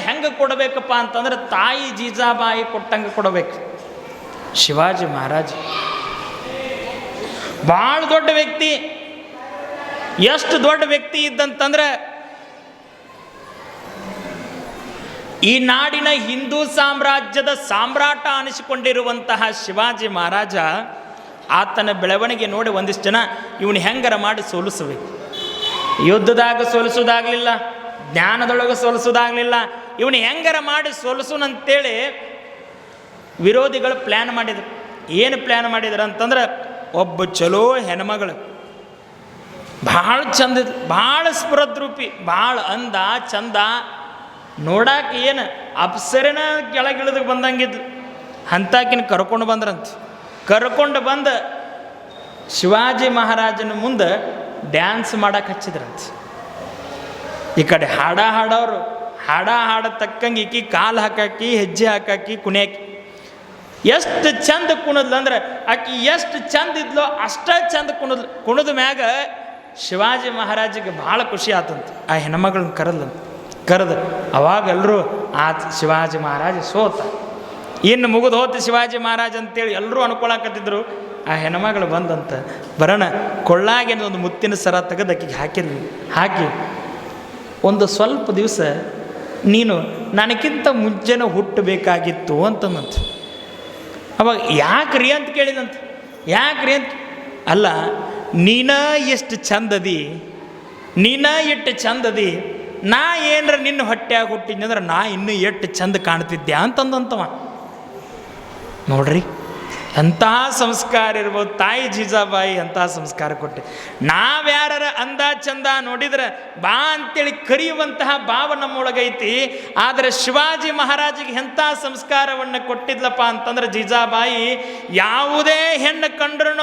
ಹೆಂಗೆ ಕೊಡಬೇಕಪ್ಪ ಅಂತಂದ್ರೆ ತಾಯಿ ಜೀಜಾಬಾಯಿ ಕೊಟ್ಟಂಗೆ ಕೊಡಬೇಕು. ಶಿವಾಜಿ ಮಹಾರಾಜ. ಭಾಳ ದೊಡ್ಡ ವ್ಯಕ್ತಿ. ಎಷ್ಟು ದೊಡ್ಡ ವ್ಯಕ್ತಿ ಇದ್ದಂತಂದ್ರೆ ಈ ನಾಡಿನ ಹಿಂದೂ ಸಾಮ್ರಾಜ್ಯದ ಸಾಮ್ರಾಟ ಅನಿಸಿಕೊಂಡಿರುವಂತಹ ಶಿವಾಜಿ ಮಹಾರಾಜ ಆತನ ಬೆಳವಣಿಗೆ ನೋಡಿ ಒಂದಿಷ್ಟು ಜನ ಇವನು ಹೆಂಗರ ಮಾಡಿ ಸೋಲಿಸಬೇಕು. ಯುದ್ಧದಾಗ ಸೋಲಿಸೋದಾಗಲಿಲ್ಲ, ಜ್ಞಾನದೊಳಗೆ ಸೋಲಿಸೋದಾಗಲಿಲ್ಲ ಇವನು ಹೆಂಗರ ಮಾಡಿ ಸೋಲಿಸೋನಂತೇಳಿ ವಿರೋಧಿಗಳು ಪ್ಲ್ಯಾನ್ ಮಾಡಿದ್ರು. ಏನು ಪ್ಲ್ಯಾನ್ ಮಾಡಿದ್ರು ಅಂತಂದ್ರೆ ಒಬ್ಬ ಚಲೋ ಹೆಣ್ಮಗಳು. ಭಾಳ ಚಂದ, ಭಾಳ ಸ್ಫುರದ್ರೂಪಿ, ಭಾಳ ಅಂದ, ಚಂದ. ನೋಡಾಕ ಏನು ಅಪ್ಸರಿನ ಕೆಳಗಿಳಿದು ಬಂದಂಗಿದ್ಲು. ಅಂತಾಕಿನ ಕರ್ಕೊಂಡು ಬಂದ್ರಂತ. ಕರ್ಕೊಂಡು ಬಂದು ಶಿವಾಜಿ ಮಹಾರಾಜನ ಮುಂದೆ ಡ್ಯಾನ್ಸ್ ಮಾಡಕ್ಕೆ ಹಚ್ಚಿದ್ರಂತ. ಈ ಕಡೆ ಹಾಡ ಹಾಡೋರು ಹಾಡ ಹಾಡ ತಕ್ಕಂಗೆ ಈಕಿ ಕಾಲು ಹಾಕಾಕಿ, ಹೆಜ್ಜೆ ಹಾಕಾಕಿ ಕುಣಿಯಾಕಿ. ಎಷ್ಟು ಚಂದ ಕುಣದ್ಲು ಅಂದ್ರೆ ಆಕಿ ಎಷ್ಟು ಚಂದ ಇದ್ಲೋ ಅಷ್ಟ ಚಂದ ಕುಣದ್ಲು. ಕುಣದ ಮ್ಯಾಗ ಶಿವಾಜಿ ಮಹಾರಾಜಿಗೆ ಭಾಳ ಖುಷಿ ಆತಂತ. ಆ ಹೆಣ್ಮಗಳನ್ನ ಕರೆದ್ಲಂತ ಕರೆದು ಅವಾಗ ಎಲ್ಲರೂ ಆ ಶಿವಾಜಿ ಮಹಾರಾಜ ಸೋತ. ಇನ್ನು ಮುಗಿದು ಹೋತು ಶಿವಾಜಿ ಮಹಾರಾಜ ಅಂತೇಳಿ ಎಲ್ಲರೂ ಅನ್ಕೊಳಕತ್ತಿದ್ರು. ಆ ಹೆಣ್ಮಗಳು ಬಂದಂತ. ಬರೋಣ ಕೊಳ್ಳಾಗಿನ ಒಂದು ಮುತ್ತಿನ ಸರ ತೆಗೆದು ಆಕಿಗೆ ಹಾಕಿದ್ವಿ ಹಾಕಿ ಒಂದು ಸ್ವಲ್ಪ ದಿವಸ ನೀನು ನನಗಿಂತ ಮುಂಚೆನೇ ಹುಟ್ಟಬೇಕಾಗಿತ್ತು ಅಂತಂದಂತ. ಅವಾಗ ಯಾಕ್ರಿ ಅಂತ ಕೇಳಿದಂತ. ರೀ ಅಂತ? ಅಲ್ಲ, ನೀನ ಎಷ್ಟು ಚಂದದಿ, ನೀನ ಎಷ್ಟು ಚಂದದಿ, ನಾ ಏನರ ನಿನ್ನ ಹೊಟ್ಟೆಯಾಗ ಹುಟ್ಟಿದ್ನಂದ್ರೆ ನಾ ಇನ್ನೂ ಎಷ್ಟು ಚಂದ ಕಾಣ್ತಿದ್ದೆ ಅಂತಂದಂತವ. ನೋಡ್ರಿ. ಅಂತಹ ಸಂಸ್ಕಾರ ಇರ್ಬೋದು. ತಾಯಿ ಜೀಜಾಬಾಯಿ ಅಂತಹ ಸಂಸ್ಕಾರ ಕೊಟ್ಟೆ. ನಾವ್ಯಾರ ಅಂದ ಚಂದ ನೋಡಿದ್ರೆ ಬಾ ಅಂತೇಳಿ ಕರೆಯುವಂತಹ ಭಾವ ನಮ್ಮೊಳಗೈತಿ ಆದರೆ ಶಿವಾಜಿ ಮಹಾರಾಜಿಗೆ ಎಂಥ ಸಂಸ್ಕಾರವನ್ನು ಕೊಟ್ಟಿದ್ಲಪ್ಪ ಅಂತಂದ್ರೆ ಜೀಜಾಬಾಯಿ, ಯಾವುದೇ ಹೆಣ್ಣು ಕಂಡ್ರೂ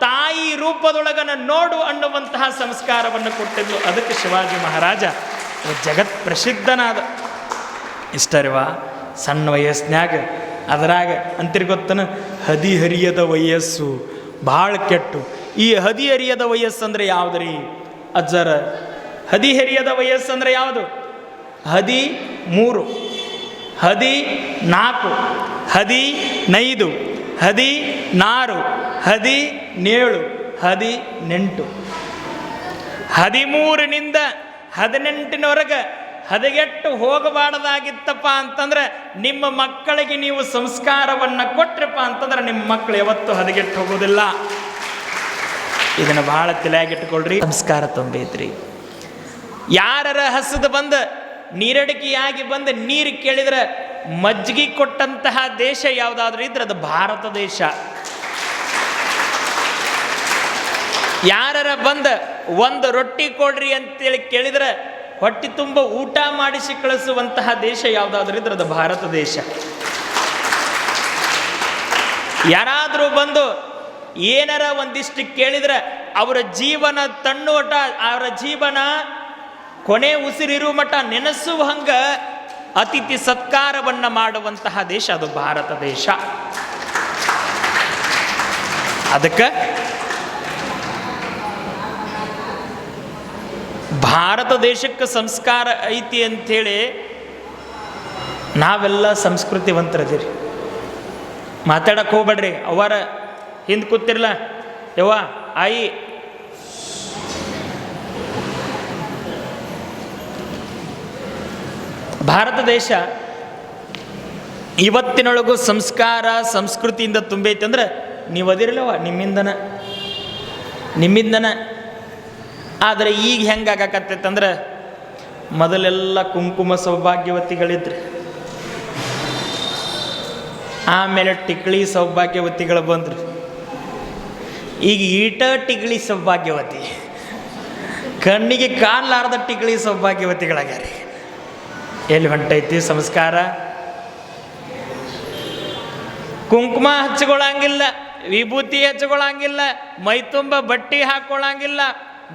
ತಾಯಿ ರೂಪದೊಳಗನ ನೋಡು ಅನ್ನುವಂತಹ ಸಂಸ್ಕಾರವನ್ನು ಕೊಟ್ಟಿದ್ಲು. ಅದಕ್ಕೆ ಶಿವಾಜಿ ಮಹಾರಾಜ ಜಗತ್ ಪ್ರಸಿದ್ಧನಾದ. ಇಷ್ಟರಿವಾ, ಸಣ್ಣ ವಯಸ್ಸಿನಾಗ ಅದರಾಗ ಅಂತಿರ್ ಗೊತ್ತನ ಹದಿಹರಿಯದ ವಯಸ್ಸು ಭಾಳ ಕೆಟ್ಟು. ಈ ಹದಿಹರಿಯದ ವಯಸ್ಸು ಅಂದ್ರೆ ಯಾವುದು ರೀ ಅಜ್ಜರ, ಹದಿಹರಿಯದ ವಯಸ್ಸು ಅಂದ್ರೆ ಯಾವುದು? ಹದಿ ಮೂರು ಹದಿ ನಾಲ್ಕು ಹದಿ ನೈದು ಹದಿ ನಾರು ಹದಿ ನೇಳು ಹದಿ ನೆಂಟು ಹದಿಮೂರಿನಿಂದ ಹದಿನೆಂಟಿನವರೆಗೆ ಹದಗೆಟ್ಟು ಹೋಗಬಾರ್ದಾಗಿತ್ತಪ್ಪ ಅಂತಂದ್ರೆ ನಿಮ್ಮ ಮಕ್ಕಳಿಗೆ ನೀವು ಸಂಸ್ಕಾರವನ್ನು ಕೊಟ್ರಪ್ಪ ಅಂತಂದ್ರೆ ನಿಮ್ಮ ಮಕ್ಕಳು ಯಾವತ್ತೂ ಹದಗೆಟ್ಟು ಹೋಗೋದಿಲ್ಲ ಇದನ್ನು ಬಹಳ ತಲೆಯಾಗಿಟ್ಕೊಳ್ರಿ ಸಂಸ್ಕಾರ ತುಂಬೈತ್ರಿ ಯಾರರ ಹಸದು ಬಂದ ನೀರಡಿಕೆಯಾಗಿ ಬಂದು ನೀರು ಕೇಳಿದ್ರೆ ಮಜ್ಜಿಗೆ ಕೊಟ್ಟಂತಹ ದೇಶ ಯಾವುದಾದ್ರೂ ಇದ್ರೆ ಅದು ಭಾರತ ದೇಶ. ಯಾರರ ಬಂದ ಒಂದು ರೊಟ್ಟಿ ಕೊಡ್ರಿ ಅಂತೇಳಿ ಕೇಳಿದ್ರೆ ಹೊಟ್ಟಿ ತುಂಬ ಊಟ ಮಾಡಿಸಿ ಕಳಿಸುವಂತಹ ದೇಶ ಯಾವುದಾದ್ರೂ ಇದ್ರೆ ಭಾರತ ದೇಶ. ಯಾರಾದರೂ ಬಂದು ಏನಾರ ಒಂದಿಷ್ಟು ಕೇಳಿದ್ರೆ ಅವರ ಜೀವನ ತಣ್ಣುವಟ ಅವರ ಜೀವನ ಕೊನೆ ಉಸಿರಿರುವ ಮಟ್ಟ ನೆನೆಸುವ ಹಂಗ ಅತಿಥಿ ಸತ್ಕಾರವನ್ನ ಮಾಡುವಂತಹ ದೇಶ ಅದು ಭಾರತ ದೇಶ. ಅದಕ್ಕೆ ಭಾರತ ದೇಶಕ್ಕೆ ಸಂಸ್ಕಾರ ಐತಿ ಅಂಥೇಳಿ ನಾವೆಲ್ಲ ಸಂಸ್ಕೃತಿವಂತರದಿರಿ. ಮಾತಾಡಕ್ಕೆ ಹೋಗ್ಬೇಡ್ರಿ. ಅವರ ಹಿಂದೆ ಕೂತಿರ್ಲ. ಯವ್ವ, ಆಯಿ. ಭಾರತ ದೇಶ ಇವತ್ತಿನೊಳಗೂ ಸಂಸ್ಕಾರ ಸಂಸ್ಕೃತಿಯಿಂದ ತುಂಬೈತೆ ಅಂದ್ರೆ ನೀವು ಅದಿರಲ್ಲವ ನಿಮ್ಮಿಂದನ. ನಿಮ್ಮಿಂದನ. ಆದರೆ ಈಗ ಹೆಂಗೆ ಆಗಾಕತ್ತೈತಂದ್ರೆ ಮೊದಲೆಲ್ಲ ಕುಂಕುಮ ಸೌಭಾಗ್ಯವತಿಗಳಿದ್ರು. ಆಮೇಲೆ ಟಿಕ್ಳಿ ಸೌಭಾಗ್ಯವತಿಗಳು ಬಂದರು. ಈಗ ಈಟ ಟಿಕ್ಳಿ ಸೌಭಾಗ್ಯವತಿ. ಕಣ್ಣಿಗೆ ಕಾಣಲಾರದ ಟಿಕ್ಳಿ ಸೌಭಾಗ್ಯವತಿಗಳಾಗ್ಯಾರ. ಎಲ್ಲಿ ಹೊಂಟೈತಿ ಸಂಸ್ಕಾರ? ಕುಂಕುಮ ಹಚ್ಕೊಳಂಗಿಲ್ಲ ವಿಭೂತಿ ಹಚ್ಕೊಳಂಗಿಲ್ಲ ಮೈ ತುಂಬ ಬಟ್ಟೆ ಹಾಕೊಳ್ಳಂಗಿಲ್ಲ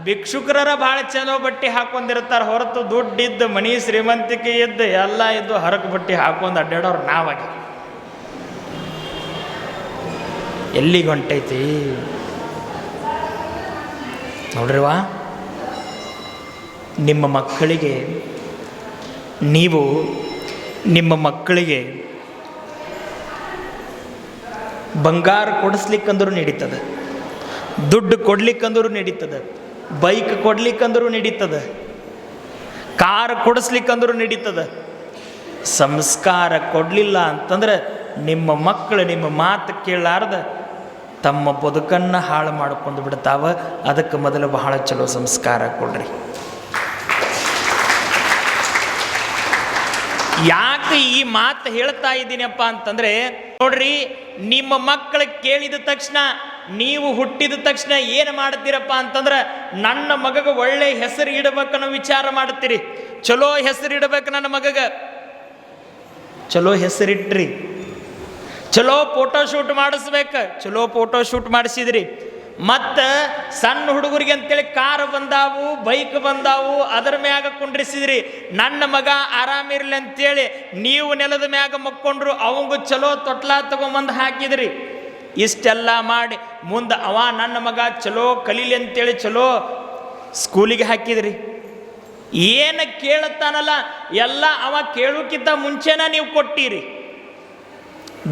ಭಿಕ್ಷುಕರರ ಭಾಳ ಚಲೋ ಬಟ್ಟೆ ಹಾಕೊಂಡಿರ್ತಾರೆ ಹೊರತು ದುಡ್ಡಿದ್ದು ಮನಿ ಶ್ರೀಮಂತಿಕೆ ಇದ್ದು ಎಲ್ಲ ಇದ್ದು ಹರಕು ಬಟ್ಟೆ ಹಾಕೊಂಡು ಅಡ್ಡಾಡೋರು ನಾವಾಗಿ. ಎಲ್ಲಿಗೆ ಹೊಂಟೈತಿ? ನೋಡ್ರಿವಾ ನಿಮ್ಮ ಮಕ್ಕಳಿಗೆ ನೀವು, ನಿಮ್ಮ ಮಕ್ಕಳಿಗೆ ಬಂಗಾರ ಕೊಡಿಸ್ಲಿಕ್ಕಂದ್ರೂ ನಡೀತದೆ, ದುಡ್ಡು ಕೊಡ್ಲಿಕ್ಕಂದ್ರೂ ನಡೀತದೆ. ಬೈಕ್ ಕೊಡ್ಲಿಕ್ಕಂದ್ರೂ ನಡೀತದೆ, ಕಾರ್ ಕೊಡಿಸ್ಲಿಕ್ಕಂದ್ರೂ ನಡೀತದೆ, ಸಂಸ್ಕಾರ ಕೊಡಲಿಲ್ಲ ಅಂತಂದ್ರೆ ನಿಮ್ಮ ಮಕ್ಕಳು ನಿಮ್ಮ ಮಾತು ಕೇಳಲಾರ್ದ, ತಮ್ಮ ಬದುಕನ್ನು ಹಾಳು ಮಾಡಿಕೊಂಡು ಬಿಡ್ತಾವ. ಅದಕ್ಕೆ ಮೊದಲು ಬಹಳ ಚಲೋ ಸಂಸ್ಕಾರ ಕೊಡ್ರಿ. ಯಾಕೆ ಈ ಮಾತು ಹೇಳ್ತಾ ಇದ್ದೀನಪ್ಪ ಅಂತಂದ್ರೆ, ನೋಡ್ರಿ, ನಿಮ್ಮ ಮಕ್ಕಳು ಕೇಳಿದ ತಕ್ಷಣ ನೀವು ಹುಟ್ಟಿದ ತಕ್ಷಣ ಏನು ಮಾಡ್ತೀರಪ್ಪ ಅಂತಂದ್ರೆ ನನ್ನ ಮಗಗ ಒಳ್ಳೆ ಹೆಸರು ಇಡಬೇಕನ್ನೋ ವಿಚಾರ ಮಾಡ್ತೀರಿ. ಚಲೋ ಹೆಸರು ಇಡಬೇಕು ನನ್ನ ಮಗಗ. ಚಲೋ ಹೆಸರಿಟ್ರಿ ಚಲೋ ಫೋಟೋ ಶೂಟ್ ಮಾಡಿಸ್ಬೇಕು. ಚಲೋ ಫೋಟೋ ಶೂಟ್ ಮಾಡಿಸಿದ್ರಿ. ಮತ್ತು ಸಣ್ಣ ಹುಡುಗರಿಗೆ ಅಂತೇಳಿ ಕಾರ್ ಬಂದಾವು ಬೈಕ್ ಬಂದಾವು, ಅದರ ಮ್ಯಾಗ ಕುಂಡ್ರಿಸಿದ್ರಿ. ನನ್ನ ಮಗ ಆರಾಮಿರ್ಲಿ ಅಂತೇಳಿ ನೀವು ನೆಲದ ಮ್ಯಾಗ ಮಕ್ಕೊಂಡ್ರು ಅವಂಗೂ ಚಲೋ ತೊಟ್ಲ ತಗೊಂಬಂದು ಹಾಕಿದ್ರಿ. ಇಷ್ಟೆಲ್ಲ ಮಾಡಿ ಮುಂದೆ ಅವ ನನ್ನ ಮಗ ಚಲೋ ಕಲೀಲಿ ಅಂತೇಳಿ ಚಲೋ ಸ್ಕೂಲಿಗೆ ಹಾಕಿದ್ರಿ. ಏನು ಕೇಳುತ್ತಾನಲ್ಲ ಎಲ್ಲ ಅವ ಕೇಳೋಕ್ಕಿಂತ ಮುಂಚೆನ ನೀವು ಕೊಟ್ಟಿರಿ.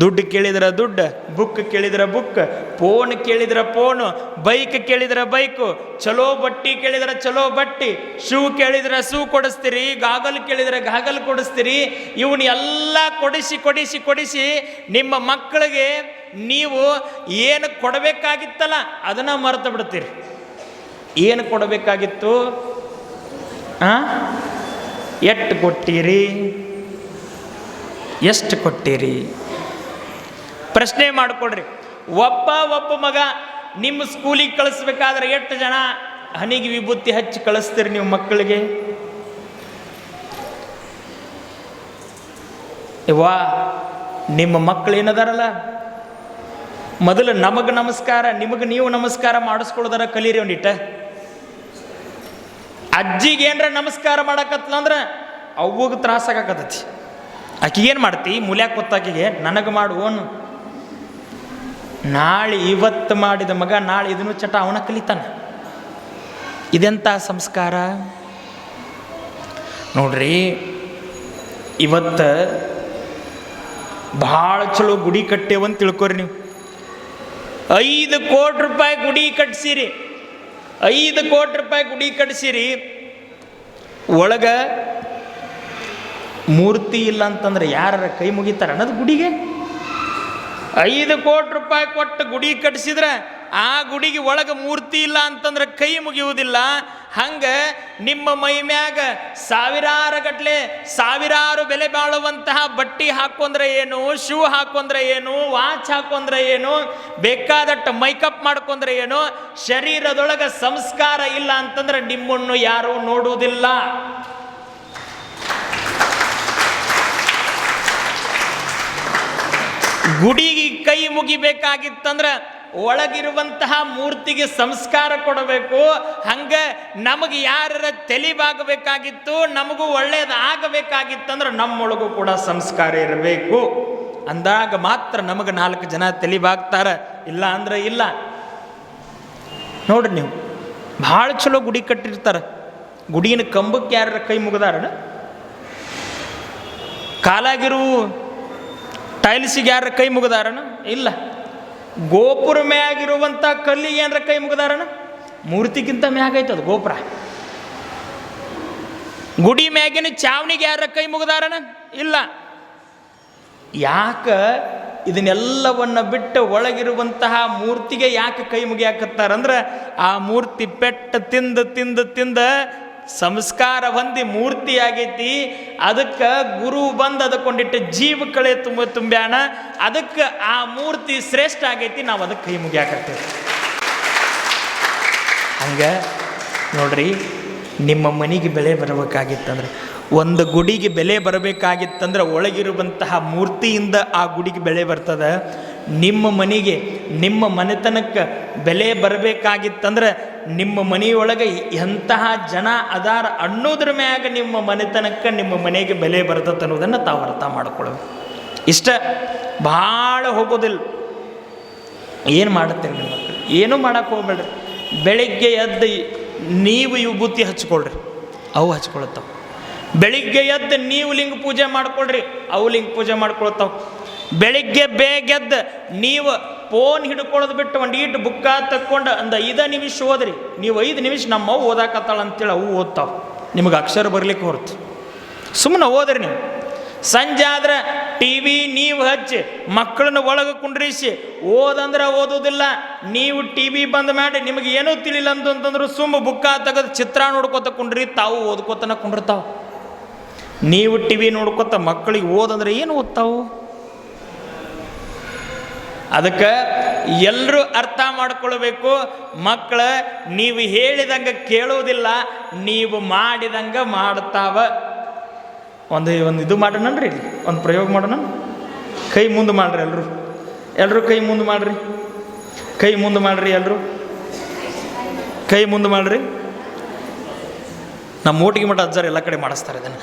ದುಡ್ಡು ಕೇಳಿದ್ರೆ ದುಡ್ಡು, ಬುಕ್ ಕೇಳಿದ್ರೆ ಬುಕ್, ಫೋನ್ ಕೇಳಿದ್ರೆ ಫೋನು, ಬೈಕ್ ಕೇಳಿದ್ರೆ ಬೈಕು, ಚಲೋ ಬಟ್ಟಿ ಕೇಳಿದ್ರೆ ಚಲೋ ಬಟ್ಟಿ, ಶೂ ಕೇಳಿದ್ರೆ ಶೂ ಕೊಡಿಸ್ತೀರಿ, ಗಾಗಲ್ ಕೇಳಿದ್ರೆ ಗಾಗಲ್ ಕೊಡಿಸ್ತೀರಿ ಇವನ್ನೆಲ್ಲ ಕೊಡಿಸಿ ಕೊಡಿಸಿ ಕೊಡಿಸಿ ನಿಮ್ಮ ಮಕ್ಕಳಿಗೆ ನೀವು ಏನು ಕೊಡಬೇಕಾಗಿತ್ತಲ್ಲ ಅದನ್ನು ಮರೆತು ಬಿಡ್ತೀರಿ. ಏನು ಕೊಡಬೇಕಾಗಿತ್ತು? ಆ? ಎಷ್ಟು ಕೊಟ್ಟಿರಿ? ಎಷ್ಟು ಕೊಟ್ಟಿರಿ? ಪ್ರಶ್ನೆ ಮಾಡಿಕೊಡ್ರಿ. ಒಬ್ಬ ಒಬ್ಬ ಮಗ ನಿಮ್ಮ ಸ್ಕೂಲಿಗೆ ಕಳಿಸ್ಬೇಕಾದ್ರೆ ಎಷ್ಟು ಜನ ಹನಿಗೆ ವಿಭೂತಿ ಹಚ್ಚಿ ಕಳಿಸ್ತೀರಿ ನೀವು ಮಕ್ಕಳಿಗೆ? ವಾ ನಿಮ್ಮ ಮಕ್ಕಳು ಏನದಾರಲ್ಲ ಮೊದಲು ನಮಗೆ ನಮಸ್ಕಾರ, ನಿಮಗೆ ನೀವು ನಮಸ್ಕಾರ ಮಾಡಿಸ್ಕೊಳ್ಳೋದಾರ ಕಲೀರಿ ಒಂದಿಟ್ಟ. ಅಜ್ಜಿಗೆ ಏನ್ರ ನಮಸ್ಕಾರ ಮಾಡಕತ್ಲ ಅಂದ್ರೆ ಅವ್ವಗೆ ತ್ರಾಸಾಗಕತ್ತೈತಿ ಆಕಿಗೆ ಏನು ಮಾಡ್ತಿ? ಮೂಲ್ಯಾಕ ಗೊತ್ತಾಕಿಗೆ, ನನಗೆ ಮಾಡು ನಾಳೆ ಇವತ್ತು ಮಾಡಿದ ಮಗ, ನಾಳೆ ಇದನ್ನು ಚಟ ಅವನ ಕಲಿತಾನೆ. ಇದೆಂಥ ಸಂಸ್ಕಾರ? ನೋಡ್ರಿ, ಇವತ್ತು ಭಾಳ ಚಲೋ ಗುಡಿ ಕಟ್ಟೇವಂತ ತಿಳ್ಕೊರಿ ನೀವು. ಐದು ಕೋಟಿ ರೂಪಾಯಿ ಗುಡಿ ಕಟ್ಸಿರಿ. ಐದು ಕೋಟಿ ರೂಪಾಯಿ ಗುಡಿ ಕಟ್ಸಿರಿ. ಒಳಗೆ ಮೂರ್ತಿ ಇಲ್ಲ ಅಂತಂದ್ರೆ ಯಾರ ಕೈ ಮುಗಿತಾರೆ ಅನ್ನೋದು ಗುಡಿಗೆ? ಐದು ಕೋಟಿ ರೂಪಾಯಿ ಕೊಟ್ಟು ಗುಡಿ ಕಟ್ಟಿಸಿದ್ರೆ ಆ ಗುಡಿಗೆ ಒಳಗೆ ಮೂರ್ತಿ ಇಲ್ಲ ಅಂತಂದ್ರೆ ಕೈ ಮುಗಿಯುವುದಿಲ್ಲ. ಹಂಗೆ ನಿಮ್ಮ ಮೈ ಮ್ಯಾಗ ಸಾವಿರಾರು ಗಟ್ಲೆ ಸಾವಿರಾರು ಬೆಲೆ ಬಾಳುವಂತಹ ಬಟ್ಟಿ ಹಾಕೊಂಡ್ರೆ ಏನು, ಶೂ ಹಾಕೊಂಡ್ರೆ ಏನು, ವಾಚ್ ಹಾಕೊಂಡ್ರೆ ಏನು, ಬೇಕಾದಟ್ಟು ಮೈಕಪ್ ಮಾಡ್ಕೊಂಡ್ರೆ ಏನು, ಶರೀರದೊಳಗೆ ಸಂಸ್ಕಾರ ಇಲ್ಲ ಅಂತಂದ್ರೆ ನಿಮ್ಮನ್ನು ಯಾರೂ ನೋಡುವುದಿಲ್ಲ. ಗುಡಿಗೆ ಕೈ ಮುಗಿಬೇಕಾಗಿತ್ತಂದ್ರೆ ಒಳಗಿರುವಂತಹ ಮೂರ್ತಿಗೆ ಸಂಸ್ಕಾರ ಕೊಡಬೇಕು. ಹಂಗೆ ನಮಗೆ ಯಾರ ತೆಲಿಬಾಗಬೇಕಾಗಿತ್ತು, ನಮಗೂ ಒಳ್ಳೆಯದು ಆಗಬೇಕಾಗಿತ್ತಂದ್ರೆ ನಮ್ಮೊಳಗೂ ಕೂಡ ಸಂಸ್ಕಾರ ಇರಬೇಕು. ಅಂದಾಗ ಮಾತ್ರ ನಮಗೆ ನಾಲ್ಕು ಜನ ತೆಲಿಬಾಗ್ತಾರ. ಇಲ್ಲ ಅಂದ್ರೆ ಇಲ್ಲ. ನೋಡ್ರಿ ನೀವು, ಭಾಳ ಚಲೋ ಗುಡಿ ಕಟ್ಟಿರ್ತಾರೆ. ಗುಡಿನ ಕಂಬಕ್ಕೆ ಯಾರ ಕೈ ಮುಗಿದಾರಣ ಕಾಲಾಗಿರು ಟೈಲ್ಸಿಗೆ ಯಾರ ಕೈ ಮುಗಿದಾರಣ ಇಲ್ಲ. ಗೋಪುರ ಮ್ಯಾಗಿರುವಂಥ ಕಲ್ಲಿಗೆ ಏನ್ರ ಕೈ ಮುಗದಾರನ? ಮೂರ್ತಿಗಿಂತ ಮ್ಯಾಗ ಐತದ ಗೋಪುರ. ಗುಡಿ ಮ್ಯಾಗಿನ ಚಾವಣಿಗೆ ಯಾರ ಕೈ ಮುಗದಾರನ? ಇಲ್ಲ. ಯಾಕ ಇದನ್ನೆಲ್ಲವನ್ನ ಬಿಟ್ಟು ಒಳಗಿರುವಂತಹ ಮೂರ್ತಿಗೆ ಯಾಕೆ ಕೈ ಮುಗಿಯಾಕತ್ತಾರಂದ್ರೆ ಆ ಮೂರ್ತಿ ಪೆಟ್ಟ ತಿಂದು ತಿಂದು ತಿಂದ ಸಂಸ್ಕಾರ ಹೊಂದಿ ಮೂರ್ತಿ ಆಗೈತಿ ಅದಕ್ಕೆ ಗುರು ಬಂದು ಅದಕ್ಕೊಂಡಿಟ್ಟ ಜೀವ ಕಳೆ ತುಂಬ ತುಂಬ್ಯಾಣ ಅದಕ್ಕೆ ಆ ಮೂರ್ತಿ ಶ್ರೇಷ್ಠ ಆಗೈತಿ, ನಾವು ಅದಕ್ಕೆ ಕೈ ಮುಗಿಯಾಕತ್ತೇವೆ. ಹಂಗೆ ನೋಡ್ರಿ, ನಿಮ್ಮ ಮನೆಗೆ ಬೆಲೆ ಬರಬೇಕಾಗಿತ್ತಂದ್ರೆ, ಒಂದು ಗುಡಿಗೆ ಬೆಲೆ ಬರಬೇಕಾಗಿತ್ತಂದ್ರೆ ಒಳಗಿರುವಂತಹ ಮೂರ್ತಿಯಿಂದ ಆ ಗುಡಿಗೆ ಬೆಲೆ ಬರ್ತದೆ. ನಿಮ್ಮ ಮನೆಗೆ, ನಿಮ್ಮ ಮನೆತನಕ್ಕೆ ಬೆಲೆ ಬರಬೇಕಾಗಿತ್ತಂದ್ರೆ ನಿಮ್ಮ ಮನೆಯೊಳಗೆ ಎಂತಹ ಜನ ಅದಾರ ಅನ್ನೋದ್ರ ಮ್ಯಾಗ ನಿಮ್ಮ ಮನೆತನಕ್ಕೆ ನಿಮ್ಮ ಮನೆಗೆ ಬೆಲೆ ಬರ್ತದೆ ಅನ್ನೋದನ್ನು ತಾವು ಅರ್ಥ ಮಾಡ್ಕೊಳ್ಬೇಕು ಇಷ್ಟ ಭಾಳ ಹೋಗೋದಿಲ್ಲ. ಏನು ಮಾಡುತ್ತೀರಿ ನಿಮ್ಮ ಮಕ್ಕಳು ಏನೂ ಮಾಡೋಕ್ಕೆ ಹೋಗ್ಬೇಡ್ರಿ. ಬೆಳಿಗ್ಗೆ ಎದ್ದು ನೀವು ವಿಭೂತಿ ಹಚ್ಕೊಳ್ರಿ. ಅವು ಹಚ್ಕೊಳ್ತಾವೆ ಬೆಳಿಗ್ಗೆ ಎದ್ದು ನೀವು ಲಿಂಗ ಪೂಜೆ ಮಾಡ್ಕೊಳ್ರಿ. ಅವು ಲಿಂಗ ಪೂಜೆ ಮಾಡ್ಕೊಳ್ತಾವೆ ಬೆಳಿಗ್ಗೆ ಬೇಗೆದ್ದು ನೀವು ಫೋನ್ ಹಿಡ್ಕೊಳ್ಳೋದು ಬಿಟ್ಟು ಒಂದು ಈಟ್ ಬುಕ್ಕ ತಕ್ಕೊಂಡು ಒಂದು ಐದು ನಿಮಿಷ ಓದ್ರಿ. ನೀವು ಐದು ನಿಮಿಷ ನಮ್ಮ ಅವು ಓದಾಕತ್ತಾಳ ಅಂತೇಳಿ ಅವು ಓದ್ತಾವ. ನಿಮಗೆ ಅಕ್ಷರ ಬರ್ಲಿಕ್ಕೆ ಹೊರತು. ಸುಮ್ಮನೆ ಓದ್ರಿ ನೀವು. ಸಂಜೆ ಆದ್ರೆ ಟಿ ವಿ ನೀವು ಹಚ್ಚಿ, ಮಕ್ಕಳನ್ನ ಒಳಗೆ ಕುಂಡ್ರಿಸಿ, ಓದಂದ್ರೆ ಓದೋದಿಲ್ಲ. ನೀವು ಟಿ ವಿ ಬಂದ್ ಮಾಡಿ ನಿಮಗೆ ಏನೂ ತಿಳಿಲ್ಲ ಅಂತಂತಂದ್ರೆ ಸುಮ್ಮ ಬುಕ್ಕ ತೆಗೆದು ಚಿತ್ರ ನೋಡ್ಕೊತ ಕುಂಡ್ರಿ, ತಾವು ಓದ್ಕೋತನ ಕುಂಡಿರ್ತಾವ. ನೀವು ಟಿ ವಿ ನೋಡ್ಕೊತ ಮಕ್ಕಳಿಗೆ ಓದಂದ್ರೆ ಏನು ಓದ್ತಾವು? ಅದಕ್ಕೆ ಎಲ್ಲರೂ ಅರ್ಥ ಮಾಡ್ಕೊಳ್ಬೇಕು. ಮಕ್ಕಳು ನೀವು ಹೇಳಿದಂಗೆ ಕೇಳೋದಿಲ್ಲ, ನೀವು ಮಾಡಿದಂಗೆ ಮಾಡ್ತಾವ. ಒಂದು ಒಂದು ಇದು ಮಾಡೋಣನ್ರಿ ಇಲ್ಲಿ, ಒಂದು ಪ್ರಯೋಗ ಮಾಡೋಣ ಕೈ ಮುಂದೆ ಮಾಡ್ರಿ ಎಲ್ಲರೂ ಎಲ್ಲರೂ ಕೈ ಮುಂದೆ ಮಾಡ್ರಿ. ಕೈ ಮುಂದೆ ಮಾಡ್ರಿ ಎಲ್ಲರೂ ಕೈ ಮುಂದೆ ಮಾಡ್ರಿ. ನಮ್ಮ ಮೂಟಿಗೆ ಮಟ್ಟ ಅಜ್ಜಾರು ಎಲ್ಲ ಕಡೆ ಮಾಡಿಸ್ತಾರೆ ಇದನ್ನು.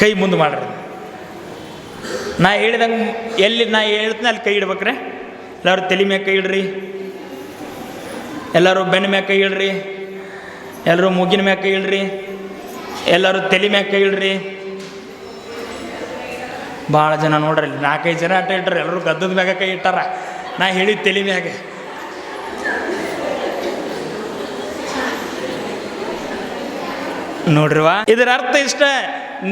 ಕೈ ಮುಂದೆ ಮಾಡ್ರಿ. ನಾ ಹೇಳಿದಂಗೆ ಎಲ್ಲಿ ನಾ ಹೇಳ್ತೀನಿ, ಅಲ್ಲಿ ಕೈ ಇಡ್ಬೇಕ್ರೆ. ಎಲ್ಲರೂ ತಲೆ ಮ್ಯಾಗ ಕೈ ಇಡ್ರಿ. ಎಲ್ಲರೂ ಬೆನ್ನ ಮ್ಯಾಗ ಕೈ ಇಡ್ರಿ. ಎಲ್ಲರೂ ಮೂಗಿನ ಮ್ಯಾಗ ಕೈ ಇಡ್ರಿ. ಎಲ್ಲರೂ ತಲೆ ಮ್ಯಾಗ ಕೈ ಇಡ್ರಿ. ಭಾಳ ಜನ ನೋಡ್ರಿ ನಾಲ್ಕೈದು ಜನ ಆಟ ಇಟ್ಟರೆ ಎಲ್ಲರೂ ಗದ್ದದ ಮ್ಯಾಗ ಕೈ ಇಟ್ಟಾರ. ನಾ ಹೇಳಿದ ತಲೆ ಮ್ಯಾಗ. ನೋಡ್ರಿವಾ? ಇದರ ಅರ್ಥ ಇಷ್ಟ.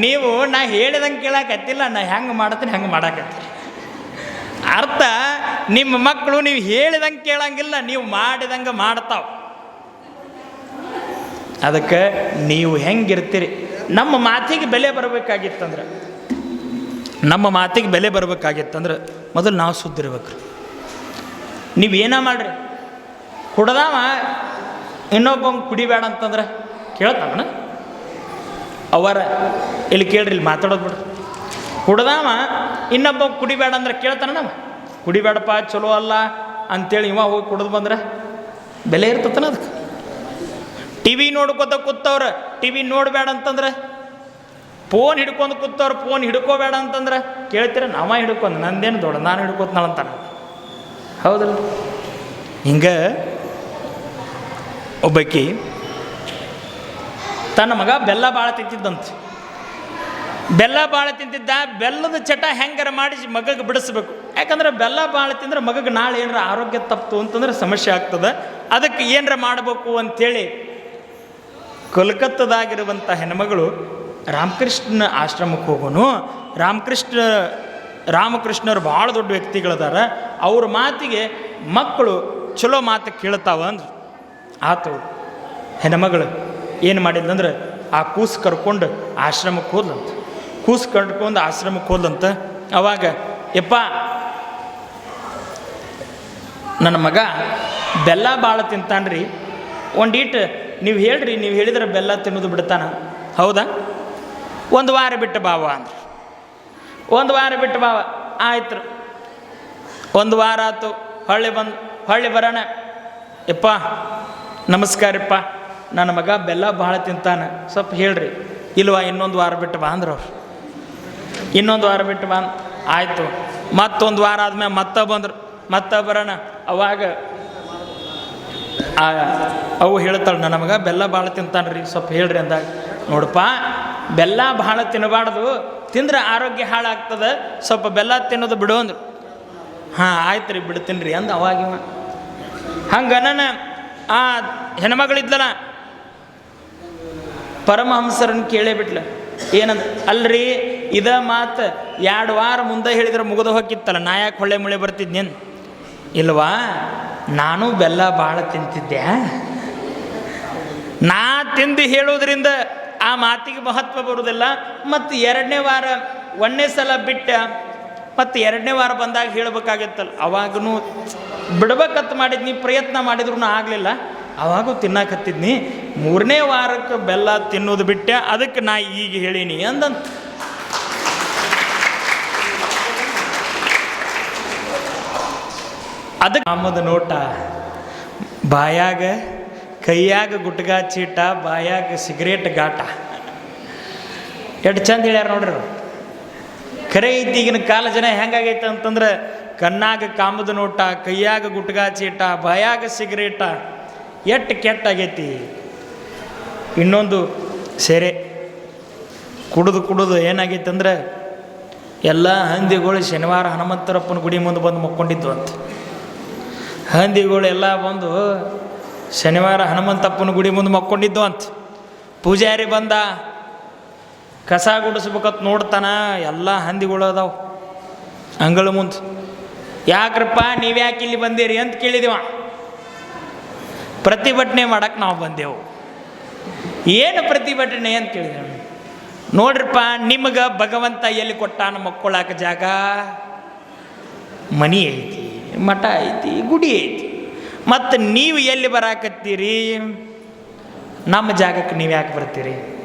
ನೀವು ನಾ ಹೇಳಿದಂಗೆ ಕೇಳಕತ್ತಿಲ್ಲ ನಾ ಹೆಂಗೆ ಮಾಡತ್ತೀನಿ ಹೆಂಗೆ ಮಾಡಾಕತ್ತೀನಿ ಅರ್ಥ, ನಿಮ್ಮ ಮಕ್ಕಳು ನೀವು ಹೇಳಿದಂಗೆ ಕೇಳಂಗಿಲ್ಲ, ನೀವು ಮಾಡಿದಂಗೆ ಮಾಡ್ತಾವ. ಅದಕ್ಕೆ ನೀವು ಹೆಂಗಿರ್ತೀರಿ? ನಮ್ಮ ಮಾತಿಗೆ ಬೆಲೆ ಬರಬೇಕಾಗಿತ್ತಂದ್ರೆ. ನಮ್ಮ ಮಾತಿಗೆ ಬೆಲೆ ಬರಬೇಕಾಗಿತ್ತಂದ್ರೆ ಮೊದಲು ನಾವು ಸುದ್ದಿರ್ಬೇಕು ನೀವು ಏನೋ ಮಾಡ್ರಿ? ಕುಡ್ದಾವ ಇನ್ನೊಬ್ಬ ಕುಡಿಬೇಡ ಅಂತಂದ್ರೆ ಕೇಳ್ತಾವಣ ಅವರ ಇಲ್ಲಿ ಕೇಳ್ರಿ, ಇಲ್ಲಿ ಮಾತಾಡೋದು ಬಿಡ್ರಿ. ಕುಡ್ದಾವ ಇನ್ನೊಬ್ಬ ಕುಡಿಬೇಡ ಅಂದ್ರೆ ಕೇಳ್ತಾನೆ ನಾವು ಕುಡಿಬೇಡಪ್ಪ, ಚಲೋ ಅಲ್ಲ ಅಂತೇಳಿ ಇವ ಹೋಗಿ ಕುಡಿದು ಬಂದ್ರೆ ಬೆಲೆ ಇರ್ತತನ ಅದಕ್ಕೆ. ಟಿ ವಿ ನೋಡ್ಕೊತ ಕೂತವ್ರ ಟಿ ವಿ ನೋಡಬೇಡ ಅಂತಂದ್ರೆ ಫೋನ್ ಹಿಡ್ಕೊಂಡು ಕೂತವ್ರು ಫೋನ್ ಹಿಡ್ಕೋಬೇಡ ಅಂತಂದ್ರೆ ಕೇಳ್ತೀರ, ನಾವ ಹಿಡ್ಕೊಂಡು, ನಂದೇನು ದೊಡ್ಡ, ನಾನು ಹಿಡ್ಕೋತ್ನಾಳಂತಾನೆ ಹೌದಲ್ಲ ಹಿಂಗೆ ಒಬ್ಬಕಿ ತನ್ನ ಮಗ ಬೆಲ್ಲ ಭಾಳ ತಿಂತಿದ್ದಂತೆ. ಬೆಲ್ಲ ಭಾಳ ತಿಂತಿದ್ದ, ಬೆಲ್ಲದ ಚಟ ಹೆಂಗಾರ ಮಾಡಿ ಮಗಗೆ ಬಿಡಿಸ್ಬೇಕು. ಯಾಕಂದ್ರೆ ಬೆಲ್ಲ ಭಾಳ ತಿಂದ್ರೆ ಮಗಗೆ ನಾಳೆ ಏನಾರ ಆರೋಗ್ಯ ತಪ್ಪು ಅಂತಂದ್ರೆ ಸಮಸ್ಯೆ ಆಗ್ತದೆ. ಅದಕ್ಕೆ ಏನರ ಮಾಡಬೇಕು ಅಂಥೇಳಿ ಕೋಲ್ಕತ್ತದಾಗಿರುವಂಥ ಹೆಣ್ಮಗಳು ರಾಮಕೃಷ್ಣ ಆಶ್ರಮಕ್ಕೆ ಹೋಗೋನು. ರಾಮಕೃಷ್ಣ, ರಾಮಕೃಷ್ಣರು ಭಾಳ ದೊಡ್ಡ ವ್ಯಕ್ತಿಗಳದಾರ. ಅವ್ರ ಮಾತಿಗೆ ಮಕ್ಕಳು ಚಲೋ ಮಾತು ಕೇಳ್ತಾವ ಅಂದ್ರು. ಆತು, ಹೆಣ್ಮಗಳು ಏನು ಮಾಡಿದ್ಲಂದ್ರೆ ಆ ಕೂಸು ಕರ್ಕೊಂಡು ಆಶ್ರಮಕ್ಕೆ ಹೋದ್ಲಂತ. ಕೂಸು ಕಂಡ್ಕೊಂಡು ಆಶ್ರಮಕ್ಕೆ ಹೋದಂತ, ಅವಾಗ, ಯಪ್ಪ, ನನ್ನ ಮಗ ಬೆಲ್ಲ ಭಾಳ ತಿಂತಾನ್ರಿ. ಒಂದೀಟ್ ನೀವು ಹೇಳ್ರಿ, ನೀವು ಹೇಳಿದ್ರೆ ಬೆಲ್ಲ ತಿನ್ನೋದು ಬಿಡ್ತಾನ. ಹೌದಾ? ಒಂದು ವಾರ ಬಿಟ್ಟು ಬಾವ ಅಂದ್ರೆ. ಒಂದು ವಾರ ಬಿಟ್ಟು ಬಾವ ಆಯ್ತು ಒಂದು ವಾರ ಆಯ್ತು, ಹೊಳ್ಳಿ ಬಂದು, ಹೊಳ್ಳಿ ಬರೋಣ. ಯಪ್ಪ, ನಮಸ್ಕಾರಪ್ಪ, ನನ್ನ ಮಗ ಬೆಲ್ಲ ಭಾಳ ತಿಂತಾನೆ, ಸ್ವಲ್ಪ ಹೇಳ್ರಿ. ಇಲ್ವಾ ಇನ್ನೊಂದು ವಾರ ಬಿಟ್ಟು ಬಾ, ಅಂದ್ರೆ ಅವ್ರು. ಇನ್ನೊಂದು ವಾರ ಬಿಟ್ಟು ಬಂದು ಆಯಿತು. ಮತ್ತೊಂದು ವಾರ ಆದ್ಮೇಲೆ ಮತ್ತೆ ಬಂದರು. ಮತ್ತೆ ಬರೋಣ ಅವಾಗ ಅವು ಹೇಳ್ತಾಳೆ ನಮಗೆ ಬೆಲ್ಲ ಭಾಳ ತಿಂತಾನ್ರಿ, ಸ್ವಲ್ಪ ಹೇಳ್ರಿ ಅಂದಾಗ. ನೋಡಪ್ಪ, ಬೆಲ್ಲ ಭಾಳ ತಿನ್ನಬಾರ್ದು. ತಿಂದ್ರೆ ಆರೋಗ್ಯ ಹಾಳಾಗ್ತದೆ. ಸ್ವಲ್ಪ ಬೆಲ್ಲ ತಿನ್ನೋದು ಬಿಡು ಅಂದ್ರು. ಹಾಂ ಆಯ್ತು ರೀ ಬಿಡ್ತೀನಿ ರೀ ಅಂದ ಅವಾಗ ಇವ. ಹಂಗೆ ನನ್ನ ಆ ಹೆಣ್ಮಗಳಿದ್ದಲ್ಲ ಪರಮಹಂಸರನ್ನು ಕೇಳೇ ಬಿಟ್ಲ. ಏನಂದ, ಅಲ್ರಿ ಇದ ಮಾತು ಎರಡು ವಾರ ಮುಂದೆ ಹೇಳಿದ್ರೆ ಮುಗಿದು ಹೋಗಿತ್ತಲ್ಲ, ನಾ ಯಾಕೆ ಹೊಳ್ಳೆ ಮುಳೆ ಬರ್ತಿದ್ನೇನು ಇಲ್ವಾ? ನಾನು ಬೆಲ್ಲ ಭಾಳ ತಿಂತಿದ್ದೆ. ನಾ ತಿಂದು ಹೇಳೋದ್ರಿಂದ ಆ ಮಾತಿಗೆ ಮಹತ್ವ ಬರುವುದಿಲ್ಲ ಮತ್ತು ಎರಡನೇ ವಾರ, ಒಂದನೇ ಸಲ ಬಿಟ್ಟ, ಮತ್ತು ಎರಡನೇ ವಾರ ಬಂದಾಗ ಹೇಳಬೇಕಾಗಿತ್ತಲ್ಲ ಅವಾಗೂ ಬಿಡ್ಬೇಕಂತ ಮಾಡಿದ್ನಿ ಪ್ರಯತ್ನ ಮಾಡಿದ್ರೂ ಆಗಲಿಲ್ಲ. ಅವಾಗೂ ತಿನ್ನಾಕತ್ತಿದ್ನಿ. ಮೂರನೇ ವಾರಕ್ಕೆ ಬೆಲ್ಲ ತಿನ್ನೋದು ಬಿಟ್ಟೆ, ಅದಕ್ಕೆ ನಾ ಈಗ ಹೇಳೀನಿ ಅಂದಂತ. ಅದಕ್ಕೆ ಕಾಮದ ನೋಟ. ಬಾಯಾಗ, ಕೈಯಾಗ ಗುಟ್ಗಾ ಚೀಟ, ಬಾಯಾಗ ಸಿಗರೇಟ್ ಗಾಟ ಎಷ್ಟು ಚಂದ ಹೇಳ್ಯಾರ ನೋಡ್ರಿ ಕರೆ ಐತಿ ಈಗಿನ ಕಾಲ ಜನ ಹೆಂಗಾಗೈತೆ ಅಂತಂದ್ರೆ, ಕಣ್ಣಾಗ ಕಾಮದ ನೋಟ, ಕೈಯಾಗ ಗುಟ್ಗಾ ಚೀಟ, ಬಾಯಾಗ ಸಿಗರೇಟ, ಎಷ್ಟು ಕೆಟ್ಟಾಗೈತಿ. ಇನ್ನೊಂದು ಸೆರೆ. ಕುಡಿದು ಕುಡಿದು ಏನಾಗೈತೆ ಅಂದ್ರೆ ಎಲ್ಲ ಹಂದಿಗಳು ಶನಿವಾರ ಹನುಮಂತರಪ್ಪನ ಗುಡಿ ಮುಂದೆ ಬಂದು ಮಕ್ಕೊಂಡಿದ್ವು ಅಂತ. ಹಂದಿಗಳು ಎಲ್ಲ ಬಂದು ಶನಿವಾರ ಹನುಮಂತಪ್ಪನ ಗುಡಿ ಮುಂದೆ ಮಕ್ಕೊಂಡಿದ್ದು ಅಂತ. ಪೂಜಾರಿ ಬಂದ, ಕಸ ಗುಡಿಸ್ಬೇಕತ್ ನೋಡ್ತಾನ, ಎಲ್ಲ ಹಂದಿಗಳು ಅದಾವೆ ಅಂಗಳ ಮುಂದೆ. ಯಾಕ್ರಪ್ಪ, ನೀವು ಯಾಕೆ ಇಲ್ಲಿ ಬಂದಿರಿ ಅಂತ ಕೇಳಿದಿವ. ಪ್ರತಿಭಟನೆ ಮಾಡಕ್ಕೆ ನಾವು ಬಂದೆವು. ಏನು ಪ್ರತಿಭಟನೆ ಅಂತ ಕೇಳಿದೆವು. ನೋಡ್ರಪ್ಪ, ನಿಮಗೆ ಭಗವಂತ ಎಲ್ಲಿ ಕೊಟ್ಟಾನ ಮಕ್ಕೊಳಕ ಜಾಗ? ಮನಿ ಐತಿ. ಮಠ ಐತಿ, ಗುಡಿ ಐತಿ. ಮತ್ತು ನೀವು ಎಲ್ಲಿ ಬರಾಕತ್ತೀರಿ? ನಮ್ಮ ಜಾಗಕ್ಕೆ ನೀವು ಯಾಕೆ ಬರ್ತೀರಿ?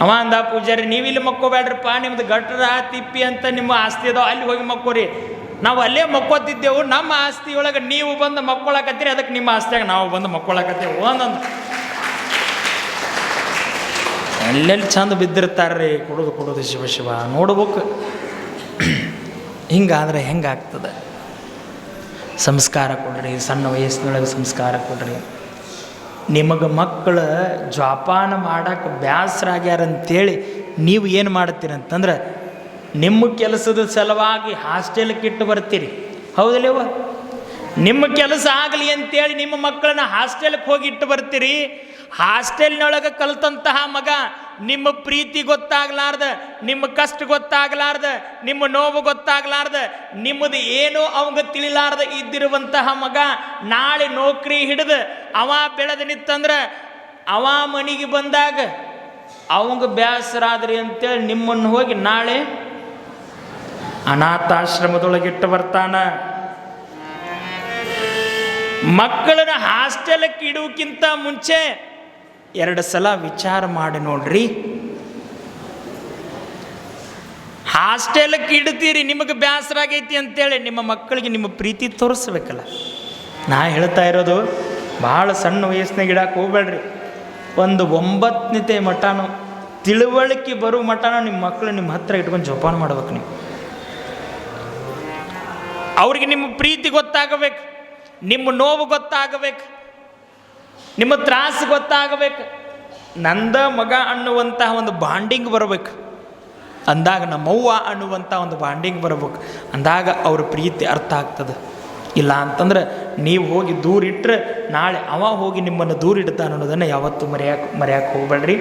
ಅವ ಅಂದ, ಪೂಜಾರಿ, ನೀವು ಇಲ್ಲಿ ಮಕ್ಕೋಬೇಡ್ರಪ್ಪ ನಿಮ್ದು ಗಟ್ರ ತಿಪ್ಪಿ ಅಂತ ನಿಮ್ಮ ಆಸ್ತಿ ಅದಾವ, ಅಲ್ಲಿ ಹೋಗಿ ಮಕ್ಕೋರಿ. ನಾವು ಅಲ್ಲೇ ಮಕ್ಕೋತಿದ್ದೆವು, ನಮ್ಮ ಆಸ್ತಿಯೊಳಗೆ ನೀವು ಬಂದು ಮಕ್ಕೊಳಕತ್ತೀರಿ, ಅದಕ್ಕೆ ನಿಮ್ಮ ಆಸ್ತಿಯಾಗ ನಾವು ಬಂದು ಮಕ್ಕೊಳಕತ್ತೇವು ಒಂದೊಂದು ಅಲ್ಲೆಲ್ಲಿ ಚಂದ ಬಿದ್ದಿರ್ತಾರ್ರಿ, ಕೊಡೋದು ಕೊಡೋದು ಶಿವ ಶಿವ, ನೋಡ್ಬೇಕು. ಹಿಂಗಾದ್ರೆ ಹೆಂಗಾಗ್ತದೆ? ಸಂಸ್ಕಾರ ಕೊಡ್ರಿ, ಸಣ್ಣ ವಯಸ್ಸಿನೊಳಗೆ ಸಂಸ್ಕಾರ ಕೊಡ್ರಿ. ನಿಮಗೆ ಮಕ್ಕಳು ಜೋಪಾನ ಮಾಡಕ್ಕೆ ಬ್ಯಾಸರಾಗ್ಯಾರಂತೇಳಿ ನೀವು ಏನು ಮಾಡ್ತೀರಂತಂದ್ರೆ ನಿಮ್ಮ ಕೆಲಸದ ಸಲುವಾಗಿ ಹಾಸ್ಟೆಲ್ಗೆ ಇಟ್ಟು ಬರ್ತೀರಿ. ಹೌದಲ್ಲೇವ ನಿಮ್ಮ ಕೆಲಸ ಆಗಲಿ ಅಂತೇಳಿ ನಿಮ್ಮ ಮಕ್ಕಳನ್ನ ಹಾಸ್ಟೆಲ್ಗೆ ಹೋಗಿ ಇಟ್ಟು ಬರ್ತೀರಿ. ಹಾಸ್ಟೆಲ್ನೊಳಗೆ ಕಲ್ತಂತಹ ಮಗ ನಿಮ್ಮ ಪ್ರೀತಿ ಗೊತ್ತಾಗ್ಲಾರ್ದ, ನಿಮ್ಮ ಕಷ್ಟ ಗೊತ್ತಾಗ್ಲಾರ್ದ, ನಿಮ್ಮ ನೋವು ಗೊತ್ತಾಗ್ಲಾರ್ದ, ನಿಮ್ಮದು ಏನೋ ಅವಂಗ ತಿಳಿಲಾರ್ದ ಇದ್ದಿರುವಂತಹ ಮಗ ನಾಳೆ ನೌಕರಿ ಹಿಡಿದು ಅವ ಬೆಳೆದು ನಿತ್ತಂದ್ರೆ ಅವ ಮನೆಗೆ ಬಂದಾಗ ಅವಂಗ ಬೇಸರಾದ್ರಿ ಅಂತೇಳಿ ನಿಮ್ಮನ್ನು ಹೋಗಿ ನಾಳೆ ಅನಾಥಾಶ್ರಮದೊಳಗಿಟ್ಟು ಬರ್ತಾನ. ಮಕ್ಕಳನ್ನ ಹಾಸ್ಟೆಲಕ್ಕೆ ಇಡುವಕ್ಕಿಂತ ಮುಂಚೆ ಎರಡು ಸಲ ವಿಚಾರ ಮಾಡಿ ನೋಡ್ರಿ. ಹಾಸ್ಟೆಲಕ್ಕೆ ಇಡ್ತೀರಿ, ನಿಮಗೆ ಬೇಸರ ಆಗೈತಿ ಅಂತೇಳಿ ನಿಮ್ಮ ಮಕ್ಕಳಿಗೆ ನಿಮ್ಮ ಪ್ರೀತಿ ತೋರಿಸ್ಬೇಕಲ್ಲ. ನಾ ಹೇಳ್ತಾ ಇರೋದು, ಭಾಳ ಸಣ್ಣ ವಯಸ್ಸಿನಾಗ ಇಡಕ್ಕೆ ಹೋಗ್ಬೇಡ್ರಿ. ಒಂದು ಒಂಬತ್ತನೇ ಮಠನೋ, ತಿಳುವಳಿಕೆ ಬರೋ ಮಠನೋ ನಿಮ್ಮ ಮಕ್ಕಳು ನಿಮ್ಮ ಹತ್ರ ಇಟ್ಕೊಂಡು ಜೋಪಾನ ಮಾಡ್ಬೇಕು ನೀವು. ಅವ್ರಿಗೆ ನಿಮ್ಮ ಪ್ರೀತಿ ಗೊತ್ತಾಗಬೇಕು, ನಿಮ್ಮ ನೋವು ಗೊತ್ತಾಗಬೇಕು ನಿಮ್ಮ ತ್ರಾಸು ಗೊತ್ತಾಗಬೇಕು. ನಂದ ಮಗ ಅನ್ನುವಂತಹ ಒಂದು ಬಾಂಡಿಂಗ್ ಬರಬೇಕು. ಅಂದಾಗ ನಮ್ಮವ್ವ ಅನ್ನುವಂಥ ಒಂದು ಬಾಂಡಿಂಗ್ ಬರಬೇಕು. ಅಂದಾಗ ಅವ್ರ ಪ್ರೀತಿ ಅರ್ಥ ಆಗ್ತದೆ. ಇಲ್ಲ ಅಂತಂದ್ರೆ ನೀವು ಹೋಗಿ ದೂರಿಟ್ಟರೆ ನಾಳೆ ಅವ ಹೋಗಿ ನಿಮ್ಮನ್ನು ದೂರಿಡ್ತಾನೆ ಅನ್ನೋದನ್ನು ಯಾವತ್ತೂ ಮರೆಯಕ್ಕೆ ಮರೆಯಕ್ಕೆ ಹೋಗ್ಬೇಡ್ರಿ.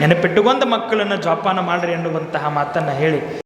ನೆನಪಿಟ್ಟುಕೊಂಡು ಮಕ್ಕಳನ್ನು ಜೋಪಾನ ಮಾಡ್ರಿ ಅನ್ನುವಂತಹ ಮಾತನ್ನು ಹೇಳಿ.